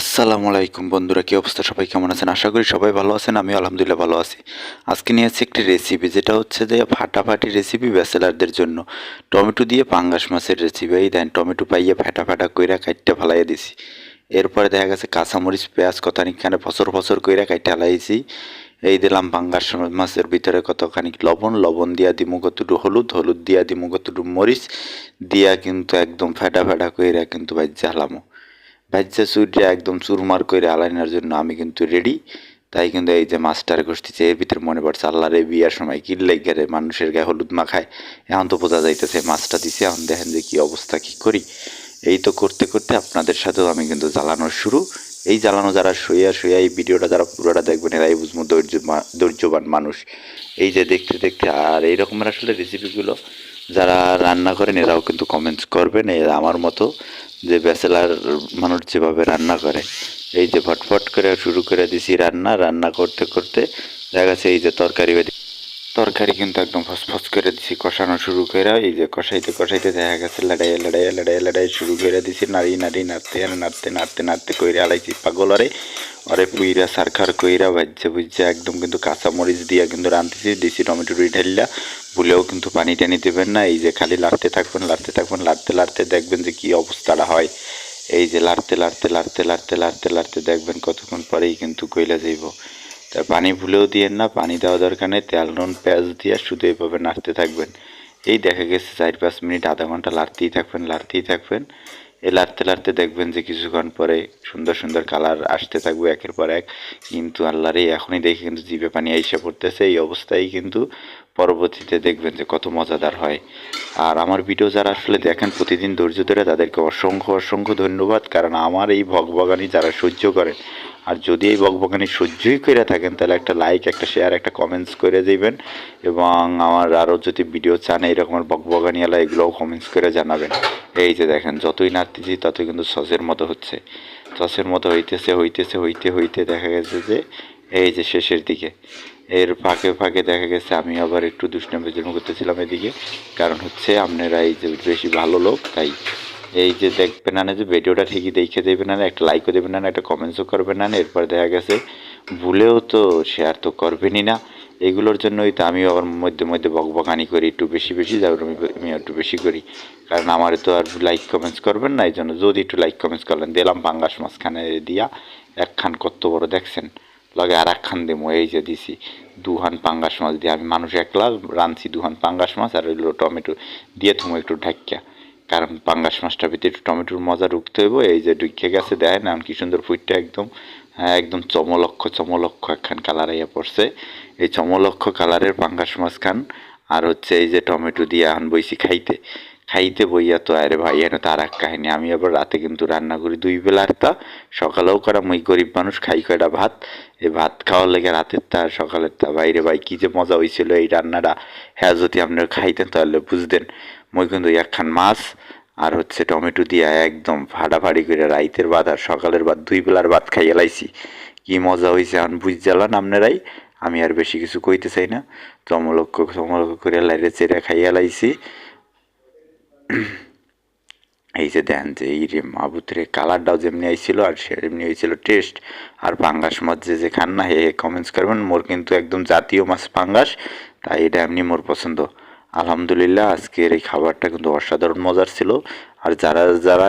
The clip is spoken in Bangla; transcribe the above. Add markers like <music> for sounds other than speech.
আসসালামু আলাইকুম বন্ধুরা, কী অবস্থা? সবাই কেমন আছেন? আশা করি সবাই ভালো আছেন আমি আলহামদুলিল্লাহ ভালো আছি। আজকে নিয়ে এসেছি একটি রেসিপি যেটা হচ্ছে যে ফাটাফাটি রেসিপি ব্যাচেলারদের জন্য। টমেটো দিয়ে পাঙ্গাস মাছের রেসিপি এই দেন টমেটো পাইয়ে ফাটা ফাটা কইরা কাইটটা ফালাইয়া দিছি। এরপরে দেখা গেছে কাঁচামরিচ, পেঁয়াজ কতখানিকখানে ফসর ফসর কইরা কাইটটা হালাইছি। এই দিলাম পাঙ্গাস মাছের ভিতরে কতখানি লবণ লবণ দিয়া দিমু কতটু হলুদ হলুদ দিয়া দিমু কতটু মরিচ, দিয়া কিন্তু একদম ফেটা ফেটা কইরা কিন্তু ভাই জ্বালামো ভাজ্যা চুরিয়া একদম চুরমার করে আলাইনার জন্য আমি কিন্তু রেডি তাই কিন্তু এই যে মাস্টার গোষ্ঠীছে এর ভিতরে মনে পড়ছে আল্লাহর বিয়ার সময় কি লেগে মানুষের গায়ে হলুদ মাখায়। এখন তো বোঝা যাইতেছে মাছটা দিছে, এখন দেখেন যে কী অবস্থা, কী করি। এই তো করতে করতে আপনাদের সাথেও আমি কিন্তু জ্বালানো শুরু। এই জ্বালানো যারা শুয়া শুয়া, এই ভিডিওটা যারা পুরোটা দেখবেন, এরাই বুঝব ধৈর্য ধৈর্যবান মানুষ। এই যে দেখতে দেখতে, আর এই রকমের আসলে রেসিপিগুলো যারা রান্না করেন, এরাও কিন্তু কমেন্টস করবেন, এরা আমার মতো। যে ব্যাচেলার মানুষ যেভাবে রান্না করে, এই যে ফটফট করে শুরু করে দিছি রান্না রান্না করতে করতে দেখা গেছে এই যে তরকারি তরকারি কিন্তু একদম ফসফস করে দিছি, কষানো শুরু করে এই যে কষাইতে কষাইতে দেখা গেছে লড়াইয়ে লড়াইয়ে লড়াইয়ে লড়াই শুরু করে দিছি, নাড়ি নাড়ি নাড়তে নাড়তে নাড়তে নাড়তে কইরে আলাইছি পাগলরে ওরে। পুইরা সারখার কইরা বাজ্যে বুঝছে একদম কিন্তু কাঁচা মরিচ দিয়া কিন্তু রাঁধতেছি, দিছি টমেটো রুই ঢাইলা, ভুলেও কিন্তু পানি টানি দেবেন না, এই যে খালি লাড়তে থাকবেন লাড়তে থাকবেন, লাড়তে লাড়তে দেখবেন যে কি অবস্থাটা হয়। এই যে লাড়তে লাড়তে লাড়তে লাড়তে লাড়তে লাড়তে দেখবেন কতক্ষণ পরেই কিন্তু কইলা যাইব। তা পানি ভুলেও দিয়েন না, পানি দেওয়া দরকার নেই, তেল, নুন, পেঁয়াজ দিয়ে শুধু এভাবে নাড়তে থাকবেন। এই দেখা গেছে চার পাঁচ মিনিট, আধা ঘণ্টা লাড়তেই থাকবেন লাড়তেই থাকবেন। এ লাড়তে লাড়তে দেখবেন যে কিছুক্ষণ পরে সুন্দর সুন্দর কালার আসতে থাকবে একের পর এক। কিন্তু আল্লাহর এই এখনই দেখে কিন্তু জিভে পানি আইসা পড়তেছে, এই অবস্থায় কিন্তু পরবর্তীতে দেখবেন যে কত মজাদার হয়। আর আমার ভিডিও যারা আসলে দেখেন প্রতিদিন ধৈর্য ধরে, তাদেরকে অসংখ্য অসংখ্য ধন্যবাদ। কারণ আমার এই ভগবাগানি যারা সহ্য করেন আর যদি এই বকবকানি সহ্যই করে থাকেন, তাহলে একটা লাইক একটা শেয়ার একটা কমেন্টস করে দিবেন এবং আমার আরও যদি ভিডিও চান এইরকমের বকবকানিওয়ালা এগুলোও কমেন্টস করে জানাবেন। এই যে দেখেন, যতই নাড়তেছি, ততই কিন্তু সসের মতো হচ্ছে। সসের মতো হইতেছে হইতেছে, হইতে হইতে দেখা গেছে যে, এই যে শেষের দিকে। এর ফাঁকে ফাঁকে দেখা গেছে, আমি আবার একটু দুষ্টামি করতেছিলাম এদিকে। কারণ হচ্ছে, আপনারা এই যে বেশি ভালো লোক, তাই এই যে দেখবেন না, যে ভিডিওটা ঠিকই দেখে দেবেন না, একটা লাইকও দেবেন না, একটা কমেন্টসও করবেন না, এরপর দেখা গেছে ভুলেও তো শেয়ার তো করবেনই না। এগুলোর জন্যই তো আমিও আবার মধ্যে মধ্যে বকবকানি করি, একটু বেশি বেশি, যার আমি একটু বেশি করি। কারণ আমার তো আর লাইক কমেন্টস করবেন না এই জন্য যদি একটু লাইক কমেন্টস করলেন, দিলাম পাঙ্গাস মাঝখানে দিয়া, একখান কত বড় দেখছেন? লগে আর একখান দেবো এই যে দিছি, দুহান পাঙ্গাস মাছ দিয়ে আমি মানুষ একলা, রাঁধছি দুহান পাঙ্গাস মাছ, আর ওইগুলো টমেটো দিয়ে থুমো একটু ঢাকিয়া কারণ পাঙ্গাস মাছটা ভিতরে টমেটোর মজা রুখতে হইব, এই যে ঢুকে গেছে দেয় না কি সুন্দর ফুটটা একদম হ্যাঁ একদম চমলক্ষ চমলক্ষ একখান কালার আইয়া পড়ছে। এই চমলক্ষ কালারের পাঙ্গাস মাছ খান আর হচ্ছে এই যে টমেটো দিয়ে আনবইছি খাইতে। খাইতে বইয়া তো আরে ভাই, এনে তো আর এক কাহিনী। আমি আবার রাতে কিন্তু রান্না করি দুই বেলার তা, সকালেও করা মই গরিব মানুষ খাই কয়টা ভাত। এই ভাত খাওয়ার লেগে রাতের তা, সকালের তা বাইরে ভাই, কী যে মজা হয়েছিল এই রান্নাটা। হ্যাঁ যদি আপনারা খাইতেন তাহলে বুঝতেন। মই কিন্তু একখান মাছ আর হচ্ছে টমেটো দিয়া একদম ফাড়াফাড়ি করে রাইতের ভাত আর সকালের ভাত, দুই বেলার ভাত খাইয়ে লাইছি। কী মজা হয়েছে এখন বুঝ জ্বালান আপনারাই। আমি আর বেশি কিছু কইতে চাই না। চমলক্ষ চমলক্ষ করে লাইরে চেরে খাইয়া লাইছি। <clears throat> এই যে দেন যে এই রে মাবুতরে কালারটাও যেমনি আইছিল আর সেমনি হয়েছিল টেস্ট আর পাঙ্গাস মাছ যে যে খান না, হে কমেন্টস করবেন, মোর কিন্তু একদম জাতীয় মাছ পাঙ্গাস তাই এটা এমনি মোর পছন্দ। আলহামদুলিল্লাহ, আজকের এই খাবারটা কিন্তু অসাধারণ মজার ছিল। আর যারা যারা